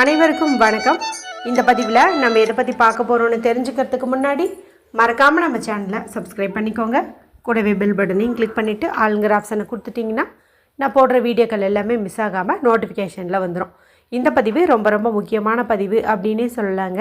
அனைவருக்கும் வணக்கம். இந்த பதிவில் நம்ம எதை பற்றி பார்க்க போகிறோம்னு தெரிஞ்சுக்கிறதுக்கு முன்னாடி மறக்காமல் நம்ம சேனலை சப்ஸ்கிரைப் பண்ணிக்கோங்க. கூடவே பெல் பட்டனையும் கிளிக் பண்ணிவிட்டு ஆளுங்கிற ஆப்ஷனை கொடுத்துட்டிங்கன்னா நான் போடுற வீடியோக்கள் எல்லாமே மிஸ் ஆகாமல் நோட்டிஃபிகேஷனில் வந்துடும் இந்த பதிவு ரொம்ப ரொம்ப முக்கியமான பதிவு அப்படின்னே சொல்லலாங்க.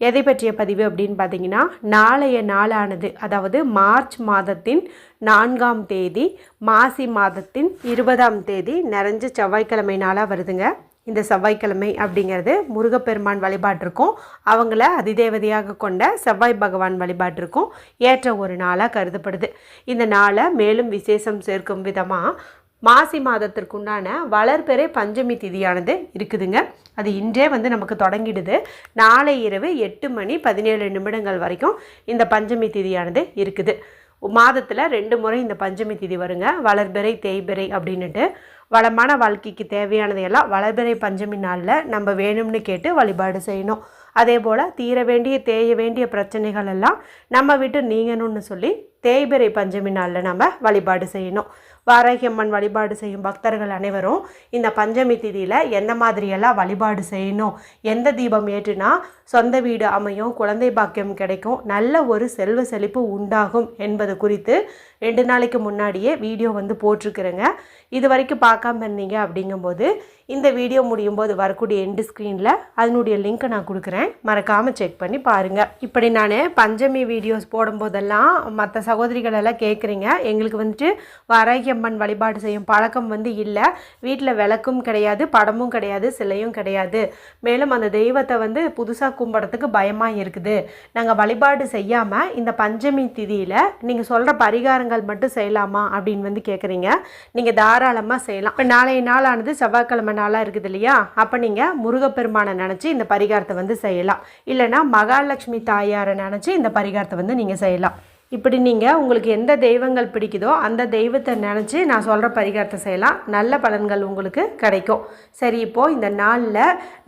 எதை பற்றிய பதிவு அப்படின்னு பார்த்தீங்கன்னா நாளைய நாளானது அதாவது மார்ச் மாதத்தின் நான்காம் தேதி மாசி மாதத்தின் இருபதாம் தேதி நிறைஞ்ச செவ்வாய்க்கிழமை நாளாக வருதுங்க. இந்த செவ்வாய்க்கிழமை அப்படிங்கிறது முருகப்பெருமான் வழிபாட்டிற்கும் அவங்கள அதிதேவதையாக கொண்ட செவ்வாய் பகவான் வழிபாட்டிற்கும் ஏற்ற ஒரு நாளாக கருதப்படுது. இந்த நாளை மேலும் விசேஷம் சேர்க்கும் விதமாக மாசி மாதத்திற்குண்டான வளர்பெறை பஞ்சமி திதியானது இருக்குதுங்க. அது இன்றே வந்து நமக்கு தொடங்கிடுது. நாளை இரவு எட்டு மணி பதினேழு நிமிடங்கள் வரைக்கும் இந்த பஞ்சமி திதியானது இருக்குது. மாதத்தில் ரெண்டு முறை இந்த பஞ்சமி திதி வருங்க. வளர்பெறை தேய்பெறை அப்படின்னுட்டு வளமான வாழ்க்கைக்கு தேவையானதையெல்லாம் வளர்பிறை பஞ்சமி நாளில் நம்ம வேணும்னு கேட்டு வழிபாடு செய்யணும். அதே போல் தீர வேண்டிய தேய வேண்டிய பிரச்சனைகள் எல்லாம் நம்ம விட்டு நீங்கணும்னு சொல்லி தேய்பிறை பஞ்சமி நாளில் நம்ம வழிபாடு செய்யணும். வாராகியம்மன் வழிபாடு செய்யும் பக்தர்கள் அனைவரும் இந்த பஞ்சமி திதியில் எந்த மாதிரியெல்லாம் வழிபாடு செய்யணும் எந்த தீபம் ஏற்றுனா சொந்த வீடு அமையும் குழந்தை பாக்கியம் கிடைக்கும் நல்ல ஒரு செல்வ செழிப்பு உண்டாகும் என்பது குறித்து ரெண்டு நாளைக்கு முன்னாடியே வீடியோ வந்து போட்டிருக்கிறேங்க. இது வரைக்கும் பார்க்காம இருந்தீங்க அப்படிங்கும்போது இந்த வீடியோ முடியும் போது வரக்கூடிய எண்டு ஸ்க்ரீனில் அதனுடைய லிங்க்கை நான் கொடுக்குறேன். மறக்காமல் செக் பண்ணி பாருங்கள் இப்படி நான் பஞ்சமி வீடியோஸ் போடும்போதெல்லாம் மற்ற சகோதரிகள் எல்லாம் கேட்குறீங்க எங்களுக்கு வந்துட்டு வராகியம்மன் வழிபாடு செய்யும் பழக்கம் வந்து இல்லை. வீட்டில் விளக்கும் கிடையாது படமும் கிடையாது சிலையும் கிடையாது. மேலும் அந்த தெய்வத்தை வந்து புதுசாக கும்பிட்றதுக்கு பயமாக இருக்குது. நாங்கள் வழிபாடு செய்யாமல் இந்த பஞ்சமி திதியில் நீங்கள் சொல்கிற பரிகாரங்கள் மட்டும் செய்யலாமா அப்படின்னு வந்து கேட்குறீங்க நீங்கள் தாராளமாக செய்யலாம். இப்போ நாளைய நாளானது செவ்வாய்க்கிழமை நாளாக இருக்குது இல்லையா? அப்போ நீங்கள் முருகப்பெருமானை நினச்சி இந்த பரிகாரத்தை வந்து செய்யலாம். இல்லைன்னா மகாலட்சுமி தாயாரை நினச்சி இந்த பரிகாரத்தை வந்து நீங்கள் செய்யலாம். இப்படி நீங்கள் உங்களுக்கு எந்த தெய்வங்கள் பிடிக்குதோ அந்த தெய்வத்தை நினச்சி நான் சொல்கிற பரிகாரத்தை செய்யலாம். நல்ல பலன்கள் உங்களுக்கு கிடைக்கும். சரி இப்போது இந்த நாளில்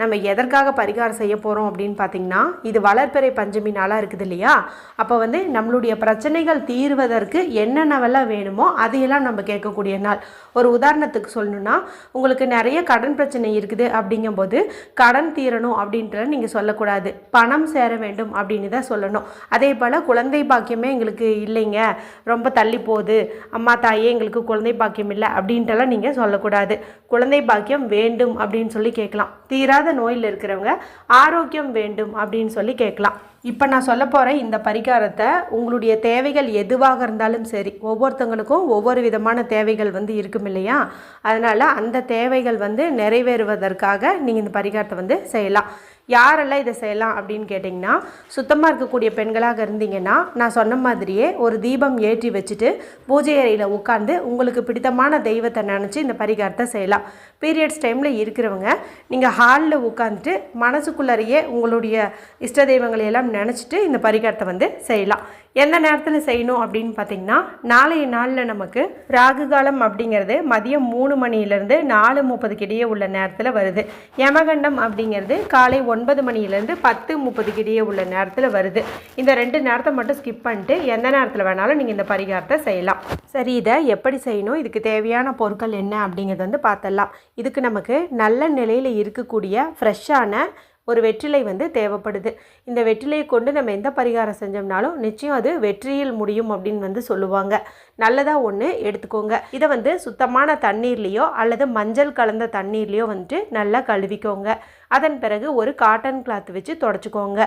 நம்ம எதற்காக பரிகாரம் செய்ய போகிறோம் அப்படின்னு பார்த்தீங்கன்னா இது வளர்ப்பிறை பஞ்சமி நாளாக இருக்குது இல்லையா? அப்போ வந்து நம்மளுடைய பிரச்சனைகள் தீர்வதற்கு என்னென்னவெல்லாம் வேணுமோ அதையெல்லாம் நம்ம கேட்கக்கூடிய நாள். ஒரு உதாரணத்துக்கு சொல்லணும்னா உங்களுக்கு நிறைய கடன் பிரச்சனை இருக்குது அப்படிங்கும்போது கடன் தீரணும் அப்படின்றத நீங்கள் சொல்லக்கூடாது. பணம் சேர வேண்டும் அப்படின்னு தான் சொல்லணும். அதே போல் குழந்தை பாக்கியமே எங்களுக்கு இல்லைங்க. ரொம்ப தள்ளி போகுது. அம்மா தாயே எங்களுக்கு குழந்தை பாக்கியம் இல்லை அப்படின்ட்டுலாம் நீங்கள் சொல்லக்கூடாது. குழந்தை பாக்கியம் வேண்டும் அப்படின்னு சொல்லி கேட்கலாம். தீராத நோயில் இருக்கிறவங்க ஆரோக்கியம் வேண்டும் அப்படின்னு சொல்லி கேட்கலாம். இப்போ நான் சொல்ல போகிற இந்த பரிகாரத்தை உங்களுடைய தேவைகள் எதுவாக இருந்தாலும் சரி ஒவ்வொருத்தங்களுக்கும் ஒவ்வொரு விதமான தேவைகள் வந்து இருக்கும் இல்லையா? அதனால் அந்த தேவைகள் வந்து நிறைவேறுவதற்காக நீங்கள் இந்த பரிகாரத்தை வந்து செய்யலாம். யாரெல்லாம் இதை செய்யலாம் அப்படின்னு கேட்டிங்கன்னா சுத்தமாக இருக்கக்கூடிய பெண்களாக இருந்தீங்கன்னா நான் சொன்ன மாதிரியே ஒரு தீபம் ஏற்றி வச்சுட்டு பூஜை அறையில் உட்காந்து உங்களுக்கு பிடித்தமான தெய்வத்தை நினச்சி இந்த பரிகாரத்தை செய்யலாம். பீரியட்ஸ் டைமில் இருக்கிறவங்க நீங்கள் ஹாலில் உட்காந்துட்டு மனசுக்குள்ளறையே உங்களுடைய இஷ்ட தெய்வங்களை எல்லாம் நினச்சிட்டு இந்த பரிகாரத்தை வந்து செய்யலாம். எந்த நேரத்தில் செய்யணும் அப்படின்னு பார்த்தீங்கன்னா நாளைய நாளில் நமக்கு ராகு காலம் அப்படிங்கிறது மதியம் மூணு மணியிலேருந்து நாலு முப்பதுக்கு இடையே உள்ள நேரத்தில் வருது. யமகண்டம் அப்படிங்கிறது காலை ஒன்பது மணியிலேருந்து பத்து முப்பதுக்கு இடையே உள்ள நேரத்தில் வருது. இந்த ரெண்டு நேரத்தை மட்டும் ஸ்கிப் பண்ணிட்டு எந்த நேரத்தில் வேணாலும் நீங்கள் இந்த பரிகாரத்தை செய்யலாம். சரி இதை எப்படி செய்யணும்? இதுக்கு தேவையான பொருட்கள் என்ன அப்படிங்கிறது வந்து பார்த்தலாம் இதுக்கு நமக்கு நல்ல நிலையில் இருக்கக்கூடிய ஃப்ரெஷ்ஷான ஒரு வெற்றிலை வந்து தேவைப்படுது. இந்த வெற்றிலையை கொண்டு நம்ம எந்த பரிகாரம் செஞ்சோம்னாலும் நிச்சயம் அது வெற்றியில் முடியும் அப்படின்னு வந்து சொல்லுவாங்க. நல்லதாக ஒன்று எடுத்துக்கோங்க. இதை வந்து சுத்தமான தண்ணீர்லேயோ அல்லது மஞ்சள் கலந்த தண்ணீர்லேயோ வந்துட்டு நல்லா கழுவிக்கோங்க. அதன் பிறகு ஒரு காட்டன் கிளாத் வச்சு தொடச்சிக்கோங்க.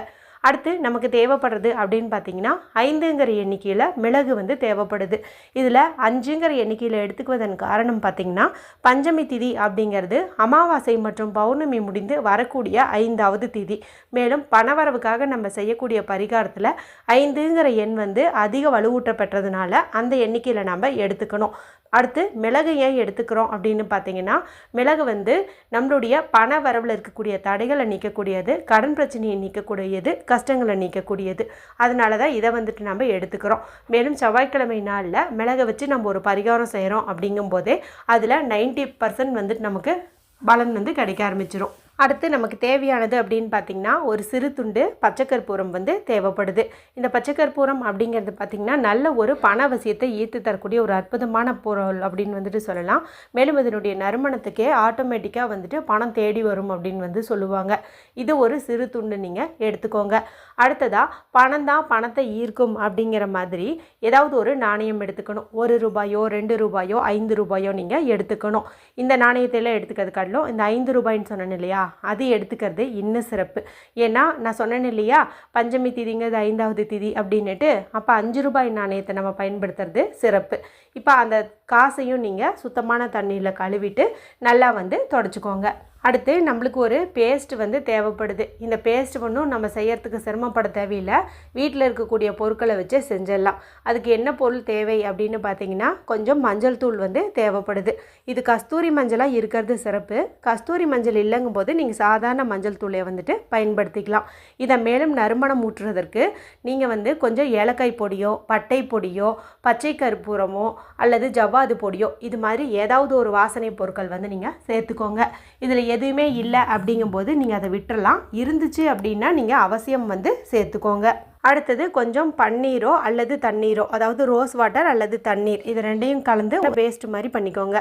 அடுத்து நமக்கு தேவைப்படுறது அப்படின்னு பார்த்தீங்கன்னா ஐந்துங்கிற எண்ணிக்கையில் மிளகு வந்து தேவைப்படுது. இதில் அஞ்சுங்கிற எண்ணிக்கையில் எடுத்துக்குவதன் காரணம் பார்த்தீங்கன்னா பஞ்சமி திதி அப்படிங்கிறது அமாவாசை மற்றும் பௌர்ணமி முடிந்து வரக்கூடிய ஐந்தாவது திதி. மேலும் பணவரவுக்காக நம்ம செய்யக்கூடிய பரிகாரத்தில் ஐந்துங்கிற எண் வந்து அதிக வலுவூட்ட பெற்றதுனால அந்த எண்ணிக்கையில் நம்ம எடுத்துக்கணும். அடுத்து மிளகு ஏன் எடுத்துக்கிறோம் அப்படின்னு பார்த்தீங்கன்னா மிளகு வந்து நம்மளுடைய பண வரவில் இருக்கக்கூடிய தடைகளை நீக்கக்கூடியது கடன் பிரச்சனையை நீக்கக்கூடியது கஷ்டங்களை நீக்கக்கூடியது. அதனால தான் இதை வந்துட்டு நம்ம எடுத்துக்கிறோம். மேலும் செவ்வாய்க்கிழமை நாளில் மிளகை வச்சு நம்ம ஒரு பரிகாரம் செய்கிறோம் அப்படிங்கும்போதே அதில் நைன்ட்டி பர்சன்ட் வந்துட்டு நமக்கு பலன் வந்து கிடைக்க ஆரம்பிச்சிரும். அடுத்து நமக்கு தேவையானது அப்படின்னு பார்த்தீங்கன்னா ஒரு சிறு துண்டு பச்சைக்கற்பூரம் வந்து தேவைப்படுது. இந்த பச்சைக்கற்பூரம் அப்படிங்கிறது பார்த்திங்கன்னா நல்ல ஒரு பணவசியத்தை ஈர்த்து தரக்கூடிய ஒரு அற்புதமான பொருள் அப்படின்னு வந்துட்டு சொல்லலாம். மேலும் இதனுடைய நறுமணத்துக்கே ஆட்டோமேட்டிக்காக வந்துட்டு பணம் தேடி வரும் அப்படின்னு வந்து சொல்லுவாங்க. இது ஒரு சிறு துண்டு நீங்கள் எடுத்துக்கோங்க. அடுத்ததாக பணம் தான் பணத்தை ஈர்க்கும் அப்படிங்கிற மாதிரி ஏதாவது ஒரு நாணயம் எடுத்துக்கணும். ஒரு ரூபாயோ ரெண்டு ரூபாயோ ஐந்து ரூபாயோ நீங்கள் எடுத்துக்கணும். இந்த நாணயத்தையெல்லாம் எடுத்துக்கிறது காட்டிலும் இந்த ஐந்து ரூபாய்ன்னு சொன்னேன் இல்லையா அது எடுத்துக்கிறது இன்னும் சிறப்பு. ஏன்னா நான் சொன்னேன் இல்லையா பஞ்சமி திதிங்கிறது ஐந்தாவது திதி அப்படின்னுட்டு அப்போ அஞ்சு ரூபாய் நாணயத்தை நம்ம பயன்படுத்துறது சிறப்பு. இப்போ அந்த காசையும் நீங்கள் சுத்தமான தண்ணியில் கழுவிட்டு நல்லா வந்து தொடச்சிக்கோங்க. அடுத்து நம்மளுக்கு ஒரு பேஸ்ட் வந்து தேவைப்படுது. இந்த பேஸ்ட் ஒன்றும் நம்ம செய்யறதுக்கு சிரமப்பட தேவையில்லை. வீட்டில் இருக்கக்கூடிய பொருட்களை வச்சு செஞ்சிடலாம். அதுக்கு என்ன பொருள் தேவை அப்படின்னு பார்த்தீங்கன்னா கொஞ்சம் மஞ்சள் தூள் வந்து தேவைப்படுது. இது கஸ்தூரி மஞ்சளாக இருக்கிறது சிறப்பு. கஸ்தூரி மஞ்சள் இல்லைங்கும் போது நீங்கள் சாதாரண மஞ்சள் தூளை வந்துட்டு பயன்படுத்திக்கலாம். இதை மேலும் நறுமணம் ஊற்றுறதற்கு நீங்கள் வந்து கொஞ்சம் ஏலக்காய் பொடியோ பட்டை பொடியோ பச்சை கற்பூரமோ அல்லது ஜவ்வாது பொடியோ இது மாதிரி ஏதாவது ஒரு வாசனை பொருட்கள் வந்து நீங்கள் சேர்த்துக்கோங்க. இதில் எதுவுமே இல்லை அப்படிங்கும்போது நீங்கள் அதை விட்டுறலாம். இருந்துச்சு அப்படின்னா நீங்கள் அவசியம் வந்து சேர்த்துக்கோங்க. அடுத்தது கொஞ்சம் பன்னீரோ அல்லது தண்ணீரோ அதாவது ரோஸ் வாட்டர் அல்லது தண்ணீர் இது ரெண்டையும் கலந்து பேஸ்ட் மாதிரி பண்ணிக்கோங்க.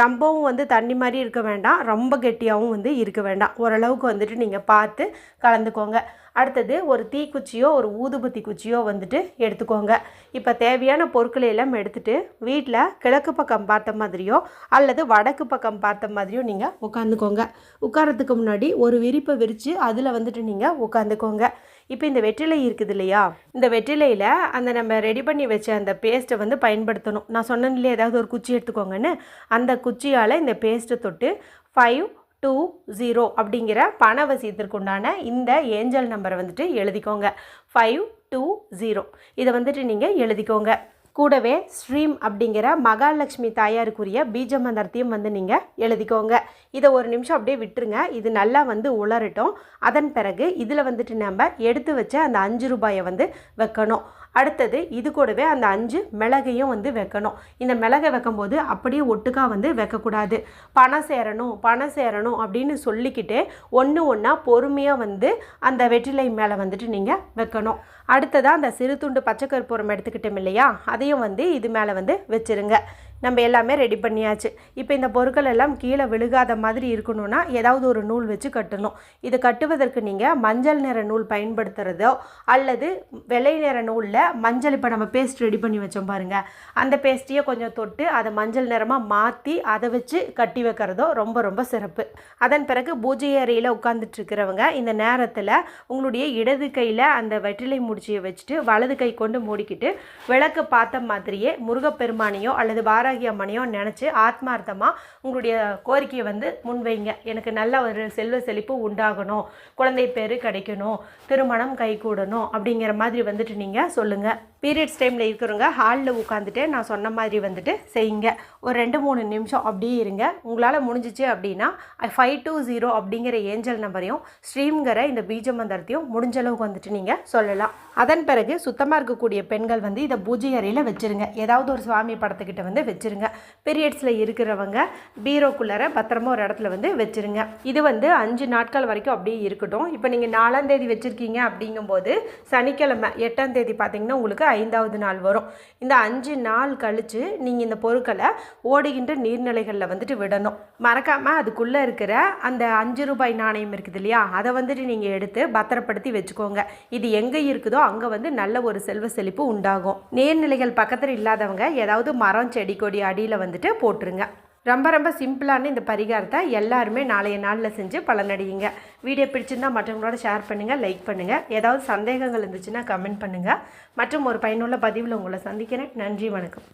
ரொம்பவும் வந்து தண்ணி மாதிரி இருக்க வேண்டாம் ரொம்ப கெட்டியாகவும் வந்து இருக்க வேண்டாம். ஓரளவுக்கு வந்துட்டு நீங்கள் பார்த்து கலந்துக்கோங்க. அடுத்தது ஒரு தீக்குச்சியோ ஒரு ஊதுபத்தி குச்சியோ வந்துட்டு எடுத்துக்கோங்க. இப்போ தேவையான பொருட்களை எல்லாம் எடுத்துகிட்டு வீட்டில் கிழக்கு பக்கம் பார்த்த மாதிரியோ அல்லது வடக்கு பக்கம் பார்த்த மாதிரியோ நீங்கள் உட்காந்துக்கோங்க உட்காரத்துக்கு முன்னாடி ஒரு விரிப்பை விரித்து அதில் வந்துட்டு நீங்கள் உட்காந்துக்கோங்க இப்போ இந்த வெற்றிலை இருக்குது இல்லையா? இந்த வெற்றிலையில் அந்த நம்ம ரெடி பண்ணி வச்ச அந்த பேஸ்ட்டை வந்து பயன்படுத்தணும். நான் சொன்னேன் இல்லையா ஏதாவது ஒரு குச்சி எடுத்துக்கோங்கன்னு. அந்த குச்சியால் இந்த பேஸ்ட்டை தொட்டு ஃபைவ் டூ ஜீரோ அப்படிங்கிற பண வசியத்திற்குண்டான இந்த ஏஞ்சல் நம்பரை வந்துட்டு எழுதிக்கோங்க. ஃபைவ் டூ ஜீரோ இதை வந்துட்டு நீங்கள் எழுதிக்கோங்க. கூடவே ஸ்ரீம் அப்படிங்கிற மகாலட்சுமி தாயாருக்குரிய பீஜ மந்திரத்தையும் வந்து நீங்கள் எழுதிக்கோங்க. இதை ஒரு நிமிஷம் அப்படியே விட்டுருங்க. இது நல்லா வந்து உளரட்டும் அதன் பிறகு இதில் வந்துட்டு நம்ம எடுத்து வச்ச அந்த அஞ்சு ரூபாயை வந்து வைக்கணும். அடுத்தது இது கூடவே அந்த அஞ்சு மிளகையும் வந்து வைக்கணும். இந்த மிளகை வைக்கும்போது அப்படியே ஒட்டுக்காக வந்து வைக்கக்கூடாது. பணம் சேரணும் பணம் சேரணும் அப்படின்னு சொல்லிக்கிட்டு ஒன்று ஒன்றா பொறுமையாக வந்து அந்த வெற்றிலை மேலே வந்துட்டு நீங்கள் வைக்கணும். அடுத்ததாக அந்த சிறு துண்டு பச்சை கற்பூரம் எடுத்துக்கிட்டோம் இல்லையா? அதையும் வந்து இது மேலே வந்து வச்சுருங்க. நம்ம எல்லாமே ரெடி பண்ணியாச்சு. இப்போ இந்த பொருட்கள் எல்லாம் கீழே விழுகாத மாதிரி இருக்கணும்னா ஏதாவது ஒரு நூல் வச்சு கட்டணும். இது கட்டுவதற்கு நீங்கள் மஞ்சள் நிற நூல் பயன்படுத்துகிறதோ அல்லது வெள்ளை நிற நூலில் மஞ்சள் இப்போ நம்ம பேஸ்ட் ரெடி பண்ணி வச்சோம் பாருங்கள் அந்த பேஸ்ட்டையே கொஞ்சம் தொட்டு அதை மஞ்சள் நிறமாக மாற்றி அதை வச்சு கட்டி வைக்கிறதோ ரொம்ப ரொம்ப சிறப்பு. அதன் பிறகு பூஜை அறையில் உட்காந்துட்டு இருக்கிறவங்க இந்த நேரத்தில் உங்களுடைய இடது கையில் அந்த வெற்றிலை முடிச்சியை வச்சுட்டு வலது கை கொண்டு மூடிக்கிட்டு விளக்கு பார்த்த மாதிரியே முருகப்பெருமானையோ அல்லது பாரா வாராகி அம்மனையும் நினச்சி ஆத்மார்த்தமாக உங்களுடைய கோரிக்கையை வந்து முன்வைங்க. எனக்கு நல்ல ஒரு செல்வ செழிப்பு உண்டாகணும். குழந்தை பேர் கிடைக்கணும். திருமணம் கைகூடணும் அப்படிங்கிற மாதிரி வந்துட்டு நீங்கள் சொல்லுங்கள் பீரியட்ஸ் டைமில் இருக்கிறவங்க ஹாலில் உட்காந்துட்டு நான் சொன்ன மாதிரி வந்துட்டு செய்யுங்க. ஒரு ரெண்டு மூணு நிமிஷம் அப்படியே இருங்க. உங்களால் முடிஞ்சிச்சு அப்படின்னா ஃபைவ் டூ ஜீரோ அப்படிங்கிற ஏஞ்சல் நம்பரையும் ஸ்ட்ரீம்ங்கிற இந்த பீஜ மந்திரத்தையும் முடிஞ்ச அளவுக்கு வந்துட்டு நீங்கள் சொல்லலாம். அதன் பிறகு சுத்தமாக இருக்கக்கூடிய பெண்கள் வந்து இதை பூஜை அறையில் வச்சுருங்க. ஏதாவது ஒரு சுவாமி படத்துக்கிட்ட வந்து வச்சுருங்க. பீரியட்ஸில் இருக்கிறவங்க பீரோக்குள்ளார பத்திரமா ஒரு இடத்துல வந்து வச்சுருங்க. இது வந்து அஞ்சு நாட்கள் வரைக்கும் அப்படியே இருக்கட்டும். இப்போ நீங்கள் நாலாம் தேதி வச்சுருக்கீங்க அப்படிங்கும்போது சனிக்கிழமை எட்டாம் தேதி பார்த்தீங்கன்னா உங்களுக்கு ஐந்தாவது நாள் வரும். இந்த அஞ்சு நாள் கழித்து நீங்கள் இந்த பொருட்களை ஓடுகின்ற நீர்நிலைகளில் வந்துட்டு விடணும். மறக்காமல் அதுக்குள்ளே இருக்கிற அந்த அஞ்சு ரூபாய் நாணயம் இருக்குது இல்லையா? அதை வந்துட்டு நீங்கள் எடுத்து பத்திரப்படுத்தி வச்சுக்கோங்க. இது எங்கே இருக்குதோ அங்கே வந்து நல்ல ஒரு செல்வ செழிப்பு உண்டாகும். நீர்நிலைகள் பக்கத்தில் இல்லாதவங்க ஏதாவது மரம் செடி கொடி அடியில் வந்துட்டு போட்டுருங்க. ரொம்ப ரொம்ப சிம்பிளான இந்த பரிகாரத்தை எல்லாருமே நாளைய நாளில் செஞ்சு பலனடையுங்க. வீடியோ பிடிச்சிருந்தா மற்றவங்களோட ஷேர் பண்ணுங்கள் லைக் பண்ணுங்கள் ஏதாவது சந்தேகங்கள் இருந்துச்சுன்னா கமெண்ட் பண்ணுங்கள் மற்றும் ஒரு பயனுள்ள பதிவில் உங்களை சந்திக்கிறேன். நன்றி வணக்கம்.